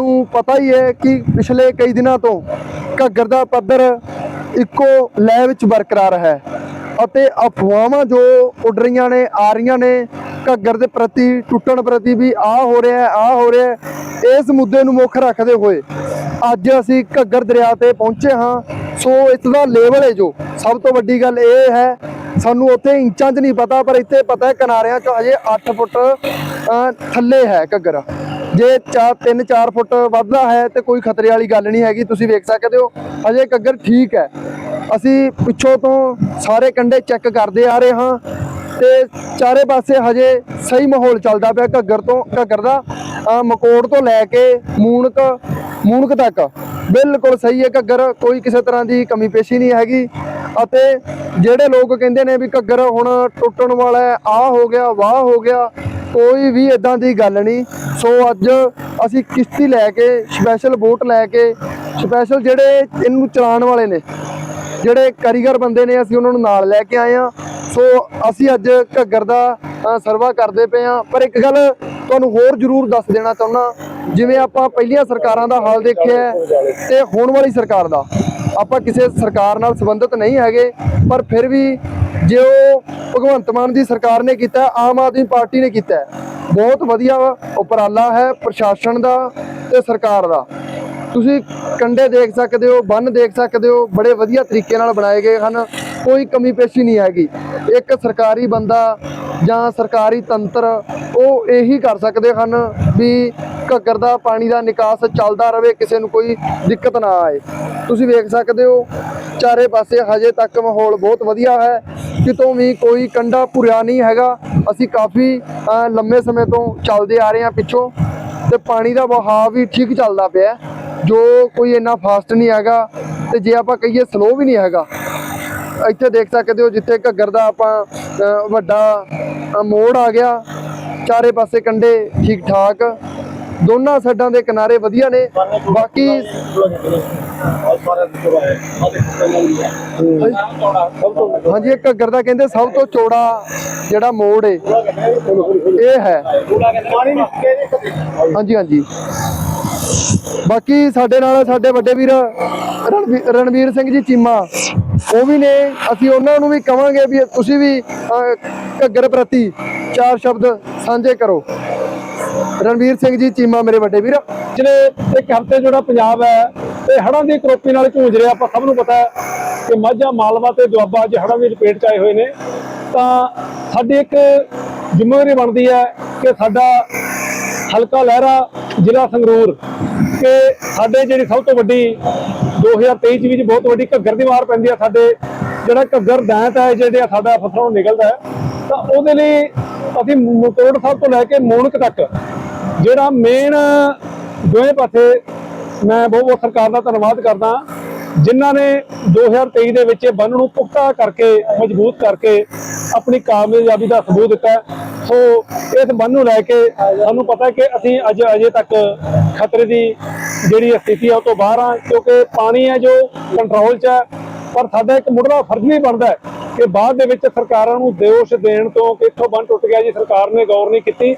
ਨੂੰ ਪਤਾ ਹੀ ਹੈ ਕਿ ਪਿਛਲੇ ਕਈ ਦਿਨਾਂ ਤੋਂ ਘੱਗਰ ਦਾ ਪੱਧਰ ਇੱਕੋ ਲੈ ਵਿੱਚ ਬਰਕਰਾਰ ਹੈ ਅਤੇ ਅਫਵਾਹਾਂ ਜੋ ਉੱਡ ਰਹੀਆਂ ਨੇ, ਆ ਰਹੀਆਂ ਨੇ, ਘੱਗਰ ਦੇ ਪ੍ਰਤੀ, ਟੁੱਟਣ ਪ੍ਰਤੀ ਵੀ ਆ ਹੋ ਰਿਹਾ ਹੈ, ਆ ਹੋ ਰਿਹਾ ਹੈ, ਇਸ ਮੁੱਦੇ ਨੂੰ ਮੁੱਖ ਰੱਖਦੇ ਹੋਏ ਅੱਜ ਅਸੀਂ ਘੱਗਰ ਦਰਿਆ ਤੇ ਪਹੁੰਚੇ ਹਾਂ। ਸੋ ਇਸ ਦਾ ਲੈਵਲ ਹੈ ਜੋ, ਸਭ ਤੋਂ ਵੱਡੀ ਗੱਲ ਇਹ ਹੈ, ਸਾਨੂੰ ਉੱਥੇ ਇੰਚਾਂ 'ਚ ਨਹੀਂ ਪਤਾ, ਪਰ ਇੱਥੇ ਪਤਾ ਹੈ, ਕਿਨਾਰਿਆਂ 'ਚ ਹਜੇ 8 ਫੁੱਟ ਥੱਲੇ ਹੈ ਘੱਗਰ। ਜੇ 4 3 4 ਫੁੱਟ ਵੱਧਦਾ ਹੈ ਤੇ ਕੋਈ ਖਤਰੇ ਵਾਲੀ ਗੱਲ ਨਹੀਂ ਹੈਗੀ, ਤੁਸੀਂ ਵੇਖ ਸਕਦੇ ਹੋ। ਹਜੇ ਘੱਗਰ ਠੀਕ ਹੈ। ਅਸੀਂ ਪਿੱਛੋਂ ਤੋਂ ਸਾਰੇ ਕੰਡੇ ਚੈੱਕ ਕਰਦੇ ਆ ਰਹੇ ਹਾਂ ਤੇ ਚਾਰੇ ਪਾਸੇ ਹਜੇ ਸਹੀ ਮਾਹੌਲ ਚੱਲਦਾ ਪਿਆ ਘੱਗਰ ਤੋਂ ਘੱਗਰ ਦਾ। ਮਕੋੜ ਤੋਂ ਲੈ ਕੇ ਮੂਣਕ ਮੂਣਕ ਤੱਕ ਬਿਲਕੁਲ ਸਹੀ ਹੈ ਘੱਗਰ। ਕੋਈ ਕਿਸੇ ਤਰ੍ਹਾਂ ਦੀ ਕਮੀ ਪੇਸ਼ੀ ਨਹੀਂ ਹੈਗੀ। ਅਤੇ ਜਿਹੜੇ ਲੋਕ ਕਹਿੰਦੇ ਨੇ ਵੀ ਘੱਗਰ ਹੁਣ ਟੁੱਟਣ ਵਾਲਾ ਹੈ ਆ ਹੋ ਗਿਆ, ਵਾਹ ਹੋ ਗਿਆ। ਕੋਈ ਵੀ ਇਦਾਂ ਦੀ ਗੱਲ ਨਹੀਂ। ਸੋ ਅੱਜ ਅਸੀਂ ਕਿਸ਼ਤੀ ਲੈ ਕੇ ਸਪੈਸ਼ਲ ਬੋਟ ਲੈ ਕੇ ਸਪੈਸ਼ਲ ਜਿਹੜੇ ਇਹਨੂੰ ਚਲਾਉਣ ਵਾਲੇ ਨੇ, ਜਿਹੜੇ ਕਾਰੀਗਰ ਬੰਦੇ ਨੇ ਅਸੀਂ ਉਹਨਾਂ ਨੂੰ ਨਾਲ ਲੈ ਕੇ ਆਏ ਆ ਸੋ ਅਸੀਂ ਅੱਜ ਘੱਗਰ ਦਾ ਸਰਵਾ ਕਰਦੇ ਪਏ ਆ ਪਰ ਇੱਕ ਗੱਲ ਤੁਹਾਨੂੰ ਹੋਰ ਜ਼ਰੂਰ ਦੱਸ ਦੇਣਾ ਚਾਹੁੰਦਾ, ਜਿਵੇਂ ਆਪਾਂ ਪਹਿਲੀਆਂ ਸਰਕਾਰਾਂ ਦਾ ਹਾਲ ਦੇਖਿਆ ਹੈ ਤੇ ਹੁਣ ਵਾਲੀ ਸਰਕਾਰ ਦਾ। ਆਪਾਂ ਕਿਸੇ ਸਰਕਾਰ ਨਾਲ ਸੰਬੰਧਿਤ ਨਹੀਂ ਹੈਗੇ, ਪਰ ਫਿਰ ਵੀ ਜੇ ਉਹ ਭਗਵੰਤ ਮਾਨ ਦੀ ਸਰਕਾਰ ਨੇ ਕੀਤਾ, ਆਮ ਆਦਮੀ ਪਾਰਟੀ ਨੇ ਕੀਤਾ। ਬਹੁਤ ਵਧੀਆ ਉਪਰਾਲਾ ਹੈ ਪ੍ਰਸ਼ਾਸਨ ਦਾ ਤੇ ਸਰਕਾਰ ਦਾ। ਤੁਸੀਂ ਕੰਡੇ ਦੇਖ ਸਕਦੇ ਹੋ, ਬੰਨ ਦੇਖ ਸਕਦੇ ਹੋ, ਬੜੇ ਵਧੀਆ ਤਰੀਕੇ ਨਾਲ ਬਣਾਏ ਗਏ ਹਨ, ਕੋਈ ਕਮੀ ਪੇਸ਼ੀ ਨਹੀਂ ਹੈਗੀ। ਇੱਕ ਸਰਕਾਰੀ ਬੰਦਾ ਜਾਂ ਸਰਕਾਰੀ ਤੰਤਰ, ਉਹ ਇਹੀ ਕਰ ਸਕਦੇ ਹਨ ਵੀ ਘੱਗਰ ਦਾ ਪਾਣੀ ਦਾ ਨਿਕਾਸ ਚੱਲਦਾ ਰਹੇ ਕਿਸੇ ਨੂੰ ਕੋਈ ਦਿੱਕਤ ਨਾ ਆਏ। ਤੁਸੀਂ ਵੇਖ ਸਕਦੇ ਹੋ, ਚਾਰੇ ਪਾਸੇ ਹਜੇ ਤੱਕ ਮਾਹੌਲ ਬਹੁਤ ਵਧੀਆ ਹੈ ਕਿਤੋਂ ਵੀ ਕੋਈ ਕੰਡਾ ਭੁਰਿਆ ਨਹੀਂ ਹੈਗਾ। ਅਸੀਂ ਕਾਫੀ ਲੰਮੇ ਸਮੇਂ ਤੋਂ ਚੱਲਦੇ ਆ ਰਹੇ ਹਾਂ ਪਿੱਛੋਂ ਤੇ ਪਾਣੀ ਦਾ ਵਹਾਅ ਵੀ ਠੀਕ ਚੱਲਦਾ ਪਿਆ ਜੋ ਕੋਈ ਇੰਨਾ ਫਾਸਟ ਨਹੀਂ ਹੈਗਾ ਤੇ ਜੇ ਆਪਾਂ ਕਹੀਏ ਸਲੋ ਵੀ ਨਹੀਂ ਹੈਗਾ। ਇੱਥੇ ਦੇਖ ਸਕਦੇ ਹੋ ਜਿੱਥੇ ਘੱਗਰ ਦਾ ਆਪਾਂ ਵੱਡਾ ਮੋੜ ਆ ਗਿਆ। ਚਾਰੇ ਪਾਸੇ ਕੰਡੇ ਠੀਕ ਠਾਕ ਦੋਨਾਂ ਸਾਈਡਾਂ ਦੇ ਕਿਨਾਰੇ ਵਧੀਆ ਨੇ। ਬਾਕੀ ਹਾਂਜੀ ਇਹ ਘੱਗਰ ਦਾ ਕਹਿੰਦੇ ਸਭ ਤੋਂ ਚੌੜਾ ਜਿਹੜਾ ਮੋੜ ਏ ਇਹ ਹੈ। ਹਾਂਜੀ ਹਾਂਜੀ। ਬਾਕੀ ਸਾਡੇ ਨਾਲ ਸਾਡੇ ਵੱਡੇ ਵੀਰ ਰਣਵੀ- ਰਣਵੀਰ ਸਿੰਘ ਜੀ ਚੀਮਾ ਉਹ ਵੀ ਨੇ। ਅਸੀਂ ਉਹਨਾਂ ਨੂੰ ਵੀ ਕਵਾਂਗੇ ਵੀ ਤੁਸੀਂ ਵੀ ਘੱਗਰ ਪ੍ਰਤੀ ਚਾਰ ਸ਼ਬਦ ਸਾਂਝੇ ਕਰੋ। ਰਣਵੀਰ ਸਿੰਘ ਜੀ ਚੀਮਾ ਮੇਰੇ ਵੱਡੇ ਵੀਰ ਪਿਛਲੇ ਇੱਕ ਹਫ਼ਤੇ ਜਿਹੜਾ ਪੰਜਾਬ ਹੈ ਇਹ ਹੜ੍ਹਾਂ ਦੀ ਕਰੋਪੀ ਨਾਲ ਝੂੰਝ ਰਿਹਾ। ਆਪਾਂ ਸਭ ਨੂੰ ਪਤਾ ਹੈ ਕਿ ਮਾਝਾ ਮਾਲਵਾ ਤੇ ਦੁਆਬਾ ਅੱਜ ਹੜ੍ਹਾਂ ਦੀ ਲਪੇਟ 'ਚ ਆਏ ਹੋਏ ਨੇ। ਤਾਂ ਸਾਡੀ ਇੱਕ ਜ਼ਿੰਮੇਵਾਰੀ ਬਣਦੀ ਹੈ ਕਿ ਸਾਡਾ ਹਲਕਾ ਲਹਿਰਾ, ਜ਼ਿਲ੍ਹਾ ਸੰਗਰੂਰ ਕਿ ਸਾਡੇ ਜਿਹੜੀ ਸਭ ਤੋਂ ਵੱਡੀ 2023 ਚ ਵਿੱਚ ਬਹੁਤ ਵੱਡੀ ਘੱਗਰ ਦੀ ਮਾਰ ਪੈਂਦੀ ਆ ਸਾਡੇ। ਜਿਹੜਾ ਘੱਗਰ ਦੈਂਤ ਹੈ, ਜਿਹੜੇ ਸਾਡਾ ਫਸਲਾਂ ਨਿਕਲਦਾ ਹੈ। ਤਾਂ ਉਹਦੇ ਲਈ ਅਸੀਂ ਮਕੋੜ ਸਾਹਿਬ ਤੋਂ ਲੈ ਕੇ ਮੂਣਕ ਤੱਕ ਜਿਹੜਾ ਮੇਨ ਦੋਵੇਂ ਪਾਸੇ ਮੈਂ ਬਹੁਤ ਬਹੁਤ ਸਰਕਾਰ ਦਾ ਧੰਨਵਾਦ ਕਰਦਾ। ਜਿਨ੍ਹਾਂ ਨੇ 2023 ਦੇ ਵਿੱਚ ਇਹ ਬੰਨ ਨੂੰ ਪੁਖਤਾ ਕਰਕੇ, ਮਜ਼ਬੂਤ ਕਰਕੇ ਆਪਣੀ ਕਾਮਯਾਬੀ ਦਾ ਸਬੂਤ ਦਿੱਤਾ ਸੋ ਇਸ ਬੰਨ ਨੂੰ ਲੈ ਕੇ ਸਾਨੂੰ ਪਤਾ ਕਿ ਅਸੀਂ ਅੱਜ ਅਜੇ ਤੱਕ ਖਤਰੇ ਦੀ ਜਿਹੜੀ ਸਥਿਤੀ ਹੈ, ਉਹ ਤੋਂ ਬਾਹਰ ਆ ਕਿਉਂਕਿ ਪਾਣੀ ਹੈ ਜੋ ਕੰਟਰੋਲ 'ਚ ਹੈ। ਪਰ ਸਾਡਾ ਇੱਕ ਮੁੱਢਲਾ ਫਰਜ਼ ਵੀ ਬਣਦਾ ਹੈ ਕਿ ਬਾਅਦ ਦੇ ਵਿੱਚ ਸਰਕਾਰਾਂ ਨੂੰ ਦੋਸ਼ ਦੇਣ ਤੋਂ ਕਿ ਇੱਥੋਂ ਬੰਨ ਟੁੱਟ ਗਿਆ ਜੀ, ਸਰਕਾਰ ਨੇ ਗੌਰ ਨਹੀਂ ਕੀਤੀ।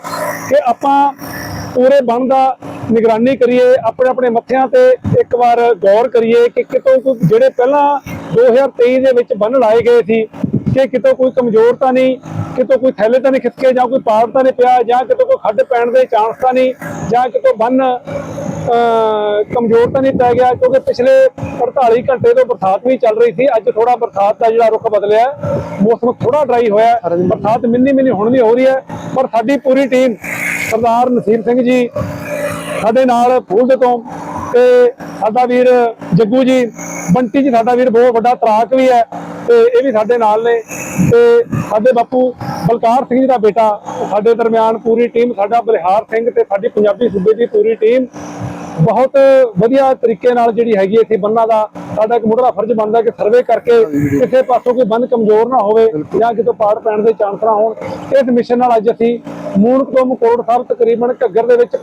ਕਿ ਆਪਾਂ ਪੂਰੇ ਬੰਨ ਦਾ ਨਿਗਰਾਨੀ ਕਰੀਏ, ਆਪਣੇ ਆਪਣੇ ਮੱਥਿਆਂ ਤੇ ਇੱਕ ਵਾਰ ਗੌਰ ਕਰੀਏ ਕਿ ਕਿਤੋਂ ਕੋਈ ਜਿਹੜੇ ਪਹਿਲਾਂ 2023 ਦੇ ਵਿੱਚ ਬੰਨ ਲਾਏ ਗਏ ਸੀ, ਕਿ ਕਿਤੋਂ ਕੋਈ ਕਮਜ਼ੋਰ ਤਾਂ ਨਹੀਂ, ਕਿਤੋਂ ਕੋਈ ਥੈਲੇ ਤਾਂ ਨਹੀਂ ਖਿਸਕੇ, ਜਾਂ ਕੋਈ ਪਾੜ ਤਾਂ ਨਹੀਂ ਪਿਆ, ਜਾਂ ਕਿਤੋਂ ਕੋਈ ਖੱਡ ਪੈਣ ਦੇ ਚਾਂਸ ਤਾਂ ਨਹੀਂ, ਜਾਂ ਕਿਤੋਂ ਬੰਨ ਕਮਜ਼ੋਰ ਤਾਂ ਨਹੀਂ ਪੈ ਗਿਆ, ਕਿਉਂਕਿ ਪਿਛਲੇ 48 ਘੰਟੇ ਤੋਂ ਬਰਸਾਤ ਵੀ ਚੱਲ ਰਹੀ ਸੀ, ਅੱਜ ਥੋੜਾ ਬਰਸਾਤ ਦਾ ਜਿਹੜਾ ਰੁਖ ਬਦਲਿਆ, ਮੌਸਮ ਥੋੜਾ ਡਰਾਈ ਹੋਇਆ, ਬਰਸਾਤ ਮਿੰਨੀ ਮਿੰਨੀ ਹੁਣ ਵੀ ਹੋ ਰਹੀ ਹੈ, ਪਰ ਸਾਡੀ ਪੂਰੀ ਟੀਮ ਸਰਦਾਰ ਨਸੀਰ ਸਿੰਘ ਜੀ ਸਾਡੇ ਨਾਲ ਫੂਲਦੇ ਤੋਂ ਤੇ ਸਾਡਾ ਵੀਰ ਜੱਗੂ ਜੀ, ਬੰਟੀ ਜੀ ਸਾਡਾ ਵੀਰ ਬਹੁਤ ਵੱਡਾ ਤਰਾਕ ਵੀ ਹੈ ਤੇ ਇਹ ਵੀ ਸਾਡੇ ਨਾਲ ਨੇ ਤੇ ਸਾਡੇ ਬਾਪੂ ਬਲਕਾਰ ਸਿੰਘ ਜੀ ਦਾ ਬੇਟਾ, ਸਾਡੇ ਦਰਮਿਆਨ ਪੂਰੀ ਟੀਮ, ਸਾਡਾ ਬਲਿਹਾਰ ਸਿੰਘ ਤੇ ਸਾਡੀ ਪੰਜਾਬੀ ਸੂਬੇ ਦੀ ਪੂਰੀ ਟੀਮ ਬਹੁਤ ਵਧੀਆ ਤਰੀਕੇ ਨਾਲ ਜਿਹੜੀ ਹੈਗੀ ਇੱਥੇ ਬੰਨਾਂ ਦਾ, ਸਾਡਾ ਇੱਕ ਮੁੱਢਲਾ ਫਰਜ਼ ਬਣਦਾ ਕਿ ਸਰਵੇ ਕਰਕੇ ਕਿਸੇ ਪਾਸੋਂ ਕੋਈ ਬੰਨ ਕਮਜ਼ੋਰ ਨਾ ਹੋਵੇ ਜਾਂ ਕਿਤੋਂ ਪਾੜ ਪੈਣ ਦੇ ਚਾਂਸ ਨਾ ਹੋਣ। ਇਸ ਮਿਸ਼ਨ ਨਾਲ ਅੱਜ ਅਸੀਂ ਮੂਨਕ ਤੋਂ ਮਕੋੜ ਸਾਹਿਬ ਤਕਰੀਬਨ ਘੱਗਰ ਦੇ ਵਿੱਚ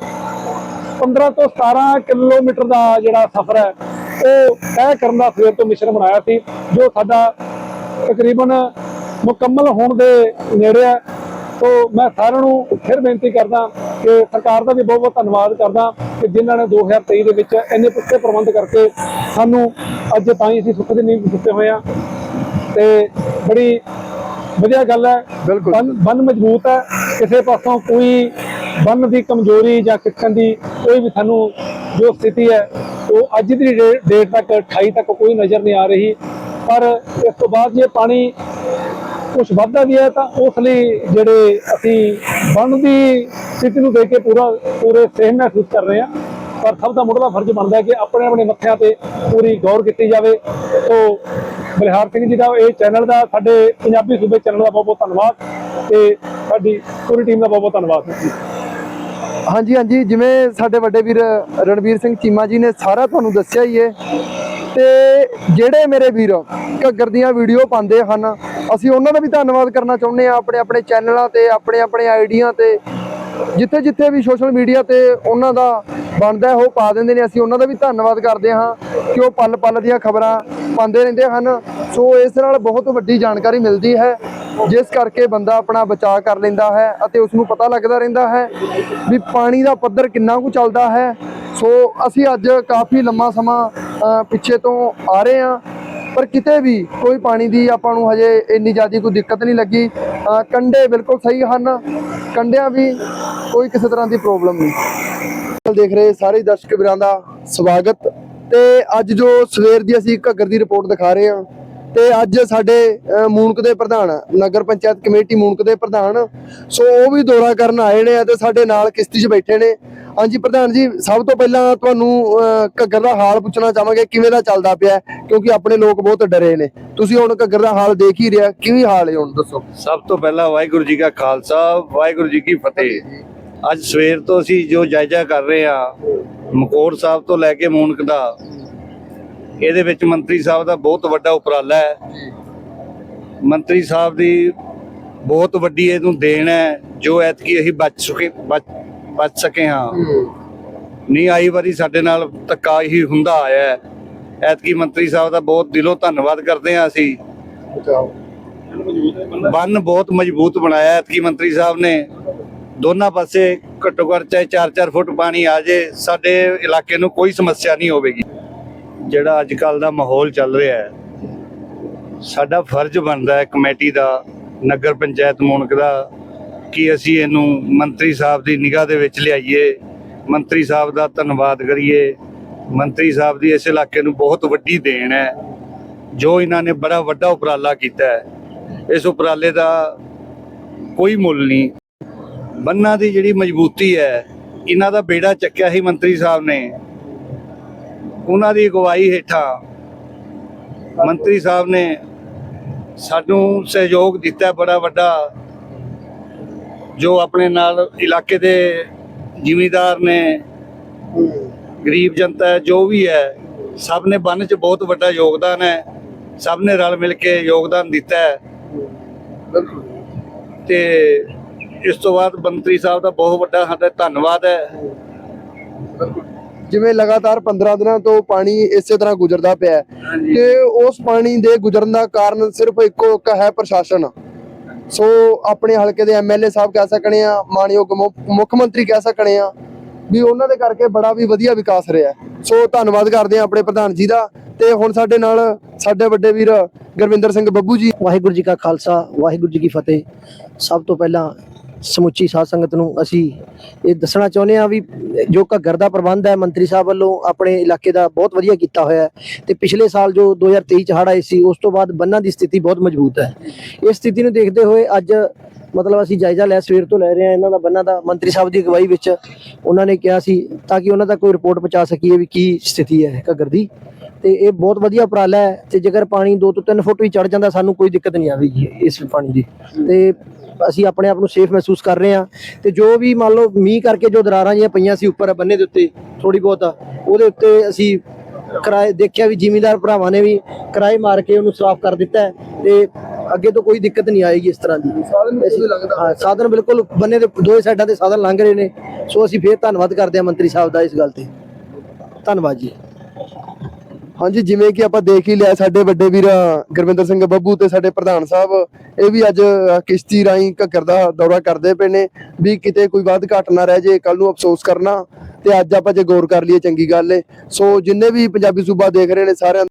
15 ਤੋਂ 17 ਕਿਲੋਮੀਟਰ ਦਾ ਜਿਹੜਾ ਸਫ਼ਰ ਹੈ ਉਹ ਤੈਅ ਕਰਨ ਦਾ ਸਵੇਰ ਤੋਂ ਮਿਸ਼ਨ ਬਣਾਇਆ ਸੀ ਜੋ ਸਾਡਾ ਤਕਰੀਬਨ ਮੁਕੰਮਲ ਹੋਣ ਦੇ ਨੇੜੇ ਹੈ ਸੋ ਮੈਂ ਸਾਰਿਆਂ ਨੂੰ ਫਿਰ ਬੇਨਤੀ ਕਰਦਾ ਕਿ ਸਰਕਾਰ ਦਾ ਵੀ ਬਹੁਤ ਬਹੁਤ ਧੰਨਵਾਦ ਕਰਦਾ ਕਿ ਜਿਨ੍ਹਾਂ ਨੇ 2023 ਦੇ ਵਿੱਚ ਇੰਨੇ ਪੁੱਤੇ ਪ੍ਰਬੰਧ ਕਰਕੇ ਸਾਨੂੰ ਅੱਜ ਤਾਂ ਹੀ ਅਸੀਂ ਸੁੱਖ ਦੀ ਨੀਂਦ ਸੁੱਤੇ ਹੋਏ ਆ ਤੇ ਬੜੀ ਵਧੀਆ ਗੱਲ ਹੈ ਬਿਲਕੁਲ। ਬੰਨ ਮਜ਼ਬੂਤ ਹੈ ਕਿਸੇ ਪਾਸੋਂ ਕੋਈ ਬੰਨ ਦੀ ਕਮਜ਼ੋਰੀ ਜਾਂ ਕਿਸਮ ਦੀ ਕੋਈ ਵੀ ਸਾਨੂੰ ਜੋ ਸਥਿਤੀ ਹੈ, ਉਹ ਅੱਜ ਦੀ ਡੇ- ਡੇਟ ਤੱਕ 28 ਤੱਕ ਕੋਈ ਨਜ਼ਰ ਨਹੀਂ ਆ ਰਹੀ। ਪਰ ਇਸ ਤੋਂ ਬਾਅਦ ਜੇ ਪਾਣੀ ਕੁਝ ਵੱਧਦਾ ਵੀ ਹੈ, ਤਾਂ ਉਸ ਲਈ ਜਿਹੜੇ ਅਸੀਂ ਬੰਨ ਦੀ ਸਥਿਤੀ ਨੂੰ ਦੇਖ ਕੇ ਪੂਰਾ, ਪੂਰੇ ਸਹਿਮ ਮਹਿਸੂਸ ਕਰ ਰਹੇ ਹਾਂ। ਪਰ ਸਭ ਦਾ ਮੁੱਢਲਾ ਫਰਜ਼ ਬਣਦਾ ਹੈ ਕਿ ਆਪਣੇ ਆਪਣੇ ਮੱਥਿਆਂ ਤੇ ਪੂਰੀ ਗੌਰ ਕੀਤੀ ਜਾਵੇ। ਸੋ ਬਲਿਹਾਰ ਸਿੰਘ ਜੀ ਦਾ ਇਹ ਚੈਨਲ ਦਾ ਸਾਡੇ ਪੰਜਾਬੀ ਸੂਬੇ ਚੈਨਲ ਦਾ ਬਹੁਤ ਬਹੁਤ ਧੰਨਵਾਦ ਤੇ ਸਾਡੀ ਪੂਰੀ ਟੀਮ ਦਾ ਬਹੁਤ ਬਹੁਤ ਧੰਨਵਾਦ। ਹਾਂਜੀ ਹਾਂਜੀ, ਜਿਵੇਂ ਸਾਡੇ ਵੱਡੇ ਵੀਰ ਰਣਵੀਰ ਸਿੰਘ ਚੀਮਾ ਜੀ ਨੇ ਸਾਰਾ ਤੁਹਾਨੂੰ ਦੱਸਿਆ ਹੀ ਹੈ ਤੇ ਜਿਹੜੇ ਮੇਰੇ ਵੀਰ ਘੱਗਰ ਦੀਆਂ ਵੀਡੀਓ ਪਾਉਂਦੇ ਹਨ, ਅਸੀਂ ਉਹਨਾਂ ਦਾ ਵੀ ਧੰਨਵਾਦ ਕਰਨਾ ਚਾਹੁੰਦੇ ਆ ਆਪਣੇ ਆਪਣੇ ਚੈਨਲਾਂ ਤੇ, ਆਪਣੇ ਆਪਣੇ ਆਈਡੀਆਂ ਤੇ। ਜਿੱਥੇ ਜਿੱਥੇ ਵੀ ਸੋਸ਼ਲ ਮੀਡੀਆ ਤੇ ਉਹਨਾਂ ਦਾ ਬਣਦਾ, ਉਹ ਪਾ ਦਿੰਦੇ ਨੇ। ਅਸੀਂ ਉਹਨਾਂ ਦਾ ਵੀ ਧੰਨਵਾਦ ਕਰਦੇ ਹਾਂ ਕਿ ਉਹ ਪਲ ਪਲ ਦੀਆਂ ਖਬਰਾਂ ਪਾਉਂਦੇ ਰਹਿੰਦੇ ਹਨ। ਸੋ ਇਸ ਨਾਲ ਬਹੁਤ ਵੱਡੀ ਜਾਣਕਾਰੀ ਮਿਲਦੀ ਹੈ। ਜਿਸ ਕਰਕੇ ਬੰਦਾ ਆਪਣਾ ਬਚਾਅ ਕਰ ਲੈਂਦਾ ਹੈ ਅਤੇ ਉਸ ਨੂੰ ਪਤਾ ਲੱਗਦਾ ਰਹਿੰਦਾ ਹੈ ਵੀ ਪਾਣੀ ਦਾ ਪੱਧਰ ਕਿੰਨਾ ਕੁ ਚੱਲਦਾ ਹੈ। ਸੋ ਅਸੀਂ ਅੱਜ ਕਾਫੀ ਲੰਮਾ ਸਮਾਂ ਪਿੱਛੇ ਤੋਂ ਆ ਰਹੇ ਹਾਂ। ਪਰ ਕਿਤੇ ਵੀ ਕੋਈ ਪਾਣੀ ਦੀ ਆਪਾਂ ਨੂੰ ਹਜੇ ਇੰਨੀ ਜ਼ਿਆਦਾ ਕੋਈ ਦਿੱਕਤ ਨਹੀਂ ਲੱਗੀ। ਅ, ਕੰਡੇ ਬਿਲਕੁਲ ਸਹੀ ਹਨ। ਕੰਡਿਆਂ ਵੀ ਕੋਈ ਕਿਸੇ ਤਰ੍ਹਾਂ ਦੀ ਪ੍ਰੋਬਲਮ ਨਹੀਂ। ਦੇਖ ਰਹੇ ਸਾਰੇ ਦਰਸ਼ਕ ਵੀਰਾਂ ਦਾ ਸਵਾਗਤ। ਤੇ ਅੱਜ ਜੋ ਸਵੇਰ ਦੀ ਅਸੀਂ ਘੱਗਰ ਦੀ ਰਿਪੋਰਟ ਦਿਖਾ ਰਹੇ ਹਾਂ ਤੇ ਅੱਜ ਸਾਡੇ ਮੂਨਕ ਦੇ ਪ੍ਰਧਾਨ, ਨਗਰ ਪੰਚਾਇਤ ਕਮੇਟੀ ਮੂਨਕ ਦੇ ਪ੍ਰਧਾਨ, ਸੋ ਉਹ ਵੀ ਦੌਰਾ ਕਰਨ ਆਏ ਨੇ ਤੇ ਸਾਡੇ ਨਾਲ ਕਿਸ਼ਤੀ 'ਚ ਬੈਠੇ ਨੇ। ਹਾਂਜੀ ਪ੍ਰਧਾਨ ਜੀ, ਸਭ ਤੋਂ ਪਹਿਲਾਂ ਤੁਹਾਨੂੰ ਘੱਗਰ ਦਾ ਹਾਲ ਪੁੱਛਣਾ ਚਾਹਾਂਗੇ, ਕਿਵੇਂ ਦਾ ਚੱਲਦਾ ਪਿਆ ਕਿਉਂਕਿ ਆਪਣੇ ਲੋਕ ਬਹੁਤ ਡਰੇ ਨੇ। ਤੁਸੀਂ ਹੁਣ ਘੱਗਰ ਦਾ ਹਾਲ ਦੇਖ ਹੀ ਰਿਹਾ, ਕਿਵੇਂ ਹਾਲ ਹੈ ਹੁਣ, ਦੱਸੋ? ਸਭ ਤੋਂ ਪਹਿਲਾਂ ਵਾਹਿਗੁਰੂ ਜੀ ਕਾ ਖਾਲਸਾ, ਵਾਹਿਗੁਰੂ ਜੀ ਕੀ ਫਤਿਹ। ਅੱਜ ਸਵੇਰ ਤੋਂ ਅਸੀਂ ਜੋ ਜਾਇਜ਼ਾ ਕਰ ਰਹੇ ਆ ਮਕੌਰ ਸਾਹਿਬ ਤੋਂ ਲੈ ਕੇ ਮੂਨਕ ਦਾ ਇਹਦੇ ਵਿੱਚ ਮੰਤਰੀ ਸਾਹਿਬ ਦਾ ਬਹੁਤ ਵੱਡਾ ਉਪਰਾਲਾ ਹੈ। ਮੰਤਰੀ ਸਾਹਿਬ ਦੀ ਬਹੁਤ ਵੱਡੀ ਇਹਨੂੰ ਦੇਣ ਹੈ, ਜੋ ਐਤਕੀ ਅਸੀਂ ਬਚ ਸਕੇ, ਬਚ ਬਚ ਸਕੇ ਹਾਂ। ਨਹੀਂ, ਆਈ ਵਾਰੀ ਸਾਡੇ ਨਾਲ ਧੱਕਾ ਹੀ ਹੁੰਦਾ ਆਇਆ ਐਤਕੀ ਮੰਤਰੀ ਸਾਹਿਬ ਦਾ ਬਹੁਤ ਦਿਲੋਂ ਧੰਨਵਾਦ ਕਰਦੇ ਹਾਂ ਅਸੀਂ। ਬੰਨ ਬਹੁਤ ਮਜ਼ਬੂਤ ਬਣਾਇਆ ਐਤਕੀ ਮੰਤਰੀ ਸਾਹਿਬ ਨੇ। ਦੋਨਾਂ ਪਾਸੇ ਘੱਟੋ ਘੱਟ ਚਾਹੇ 4-4 ਫੁੱਟ ਪਾਣੀ ਆ ਜੇ, ਸਾਡੇ ਇਲਾਕੇ ਨੂੰ ਕੋਈ ਸਮੱਸਿਆ ਨਹੀਂ ਹੋਵੇਗੀ। ਜਿਹੜਾ ਅੱਜ ਕੱਲ ਦਾ ਮਾਹੌਲ ਚੱਲ ਰਿਹਾ ਹੈ, ਸਾਡਾ ਫਰਜ਼ ਬਣਦਾ ਹੈ ਕਮੇਟੀ ਦਾ, ਨਗਰ ਪੰਚਾਇਤ ਮੂਨਕ ਦਾ, ਕਿ ਅਸੀਂ ਇਹਨੂੰ ਮੰਤਰੀ ਸਾਹਿਬ ਦੀ ਨਿਗਾਹ ਦੇ ਵਿੱਚ ਲਿਆਈਏ, ਮੰਤਰੀ ਸਾਹਿਬ ਦਾ ਧੰਨਵਾਦ ਕਰੀਏ, ਮੰਤਰੀ ਸਾਹਿਬ ਦੀ ਇਸ ਇਲਾਕੇ ਨੂੰ ਬਹੁਤ ਵੱਡੀ ਦੇਣ ਹੈ, ਜੋ ਇਹਨਾਂ ਨੇ ਬੜਾ ਵੱਡਾ ਉਪਰਾਲਾ ਕੀਤਾ ਹੈ। ਇਸ ਉਪਰਾਲੇ ਦਾ ਕੋਈ ਮੁੱਲ ਨਹੀਂ। ਬੰਨਾਂ ਦੀ ਜਿਹੜੀ ਮਜ਼ਬੂਤੀ ਹੈ, ਇਹਨਾਂ ਦਾ ਬੇੜਾ ਚੱਕਿਆ ਸੀ ਮੰਤਰੀ ਸਾਹਿਬ ਨੇ। ਉਹਨਾਂ ਦੀ ਅਗਵਾਈ ਹੇਠਾਂ ਮੰਤਰੀ ਸਾਹਿਬ ਨੇ ਸਾਨੂੰ ਸਹਿਯੋਗ ਦਿੱਤਾ ਬੜਾ ਵੱਡਾ, ਜੋ ਆਪਣੇ ਨਾਲ ਇਲਾਕੇ ਦੇ ਜ਼ਿਮੀਦਾਰ ਨੇ, ਗਰੀਬ ਜਨਤਾ ਜੋ ਵੀ ਹੈ, ਸਭ ਨੇ ਬੰਨ 'ਚ ਬਹੁਤ ਵੱਡਾ ਯੋਗਦਾਨ ਹੈ, ਸਭ ਨੇ ਰਲ ਮਿਲ ਕੇ ਯੋਗਦਾਨ ਦਿੱਤਾ ਹੈ। ਤੇ ਇਸ ਤੋਂ ਬਾਅਦ ਮੰਤਰੀ ਸਾਹਿਬ ਦਾ ਬਹੁਤ ਵੱਡਾ ਸਾਡਾ ਧੰਨਵਾਦ ਹੈ। ਜਿਵੇਂ ਲਗਾਤਾਰ 15 ਦਿਨਾਂ ਤੋਂ ਪਾਣੀ ਇਸੇ ਤਰ੍ਹਾਂ ਗੁਜ਼ਰਦਾ ਪਿਆ ਹੈ। ਤੇ ਉਸ ਪਾਣੀ ਦੇ ਗੁਜ਼ਰਨ ਦਾ ਕਾਰਨ ਸਿਰਫ ਇੱਕੋ ਇੱਕ ਹੈ ਪ੍ਰਸ਼ਾਸਨ। ਸੋ ਆਪਣੇ ਹਲਕੇ ਦੇ ਐਮਐਲਏ ਸਾਹਿਬ ਕਹਿ ਸਕਣੇ ਆ ਮਾਨਯੋਗ ਮੁੱਖ ਮੰਤਰੀ ਕਹਿ ਸਕਣੇ ਆ ਵੀ ਉਹਨਾਂ ਦੇ ਕਰਕੇ ਬੜਾ ਵੀ ਵਧੀਆ ਵਿਕਾਸ ਰਿਹਾ। ਸੋ ਧੰਨਵਾਦ ਕਰਦੇ ਆ ਆਪਣੇ ਪ੍ਰਧਾਨ ਜੀ ਦਾ ਤੇ ਹੁਣ ਸਾਡੇ ਨਾਲ ਸਾਡੇ ਵੱਡੇ ਵੀਰ ਗੁਰਵਿੰਦਰ ਸਿੰਘ ਬੱਬੂ ਜੀ। ਵਾਹਿਗੁਰੂ ਜੀ ਕਾ ਖਾਲਸਾ ਵਾਹਿਗੁਰੂ ਜੀ ਕੀ ਫਤਿਹ। ਸਭ ਤੋਂ ਪਹਿਲਾਂ ਸਮੁੱਚੀ ਸਾਧ ਸੰਗਤ ਨੂੰ ਅਸੀਂ ਇਹ ਦੱਸਣਾ ਚਾਹੁੰਦੇ ਹਾਂ ਵੀ ਜੋ ਘੱਗਰ ਦਾ ਪ੍ਰਬੰਧ ਹੈ, ਮੰਤਰੀ ਸਾਹਿਬ ਵੱਲੋਂ ਆਪਣੇ ਇਲਾਕੇ ਦਾ ਬਹੁਤ ਵਧੀਆ ਕੀਤਾ ਹੋਇਆ ਹੈ ਤੇ ਪਿਛਲੇ ਸਾਲ ਜੋ 2023 ਚ ਹੜ੍ਹ ਆਏ ਸੀ, ਉਸ ਤੋਂ ਬਾਅਦ ਬੰਨਾਂ ਦੀ ਸਥਿਤੀ ਬਹੁਤ ਮਜ਼ਬੂਤ ਹੈ। ਇਸ ਸਥਿਤੀ ਨੂੰ ਦੇਖਦੇ ਹੋਏ ਅੱਜ ਮਤਲਬ ਅਸੀਂ ਜਾਇਜ਼ਾ ਲਿਆ ਸਵੇਰ ਤੋਂ ਲੈ ਰਹੇ ਹਾਂ ਇਹਨਾਂ ਦਾ ਬੰਨਾਂ ਦਾ। ਮੰਤਰੀ ਸਾਹਿਬ ਦੀ ਅਗਵਾਈ ਵਿੱਚ ਉਹਨਾਂ ਨੇ ਕਿਹਾ ਸੀ ਤਾਂ ਕਿ ਉਹਨਾਂ ਦਾ ਕੋਈ ਰਿਪੋਰਟ ਪਹੁੰਚਾ ਸਕੀਏ ਵੀ ਕੀ ਸਥਿਤੀ ਹੈ ਘੱਗਰ ਦੀ। ਤੇ ਇਹ ਬਹੁਤ ਵਧੀਆ ਉਪਰਾਲਾ ਹੈ ਤੇ ਜੇਕਰ ਪਾਣੀ 2 ਤੋਂ 3 ਫੁੱਟ ਵੀ ਚੜ ਜਾਂਦਾ, ਸਾਨੂੰ ਕੋਈ ਦਿੱਕਤ ਨਹੀਂ ਆਵੇਗੀ ਇਸ ਪਾਣੀ ਦੀ। ਤੇ ਅਸੀਂ ਆਪਣੇ ਆਪ ਨੂੰ ਸੇਫ ਮਹਿਸੂਸ ਕਰ ਰਹੇ ਹਾਂ ਤੇ ਜੋ ਵੀ ਮੰਨ ਲਓ ਮੀਂਹ ਕਰਕੇ ਜੋ ਦਰਾਰਾਂ ਜਿਹੀਆਂ ਪਈਆਂ ਸੀ ਉੱਪਰ ਬੰਨੇ ਦੇ ਉੱਤੇ ਥੋੜੀ ਬਹੁਤ ਉਹਦੇ ਉੱਤੇ ਅਸੀਂ ਕਿਰਾਏ ਦੇਖਿਆ ਵੀ ਜ਼ਿਮੀਂਦਾਰ ਭਰਾਵਾਂ ਨੇ ਵੀ ਕਿਰਾਏ ਮਾਰ ਕੇ ਉਹਨੂੰ ਸਾਫ਼ ਕਰ ਦਿੱਤਾ ਤੇ ਅੱਗੇ ਤੋਂ ਕੋਈ ਦਿੱਕਤ ਨਹੀਂ ਆਏਗੀ ਇਸ ਤਰ੍ਹਾਂ ਦੀ। ਸਾਧਨ ਬਿਲਕੁਲ ਲੱਗਦਾ ਹਾਂ ਸਾਧਨ ਬਿਲਕੁਲ ਬੰਨੇ ਦੇ ਦੋਏ ਸਾਈਡਾਂ ਤੇ ਸਾਧਨ ਲੰਘ ਰਹੇ ਨੇ। ਸੋ ਅਸੀਂ ਫੇਰ ਧੰਨਵਾਦ ਕਰਦੇ ਹਾਂ ਮੰਤਰੀ ਸਾਹਿਬ ਦਾ ਇਸ ਗੱਲ ਤੇ। ਧੰਨਵਾਦ ਜੀ। ਹਾਂਜੀ, ਜਿਵੇਂ ਕਿ ਆਪਾਂ ਦੇਖ ਹੀ ਲਿਆ ਸਾਡੇ ਵੱਡੇ ਵੀਰ ਗੁਰਵਿੰਦਰ ਸਿੰਘ ਬੱਬੂ ਤੇ ਸਾਡੇ ਪ੍ਰਧਾਨ ਸਾਹਿਬ, ਇਹ ਵੀ ਅੱਜ ਕਿਸ਼ਤੀ ਰਾਹੀਂ ਘੱਗਰ ਦਾ ਦੌਰਾ ਕਰਦੇ ਪਏ ਨੇ ਵੀ ਕਿਤੇ ਕੋਈ ਵੱਧ ਘਟ ਨਾ ਰਹਿ ਜੇ ਕੱਲ ਨੂੰ ਅਫਸੋਸ ਕਰਨਾ ਤੇ ਅੱਜ ਆਪਾਂ ਜੇ ਗੌਰ ਕਰ ਲਈਏ, ਚੰਗੀ ਗੱਲ ਏ। ਸੋ ਜਿੰਨੇ ਵੀ ਪੰਜਾਬੀ ਸੂਬਾ ਦੇਖ ਰਹੇ ਨੇ ਸਾਰਿਆਂ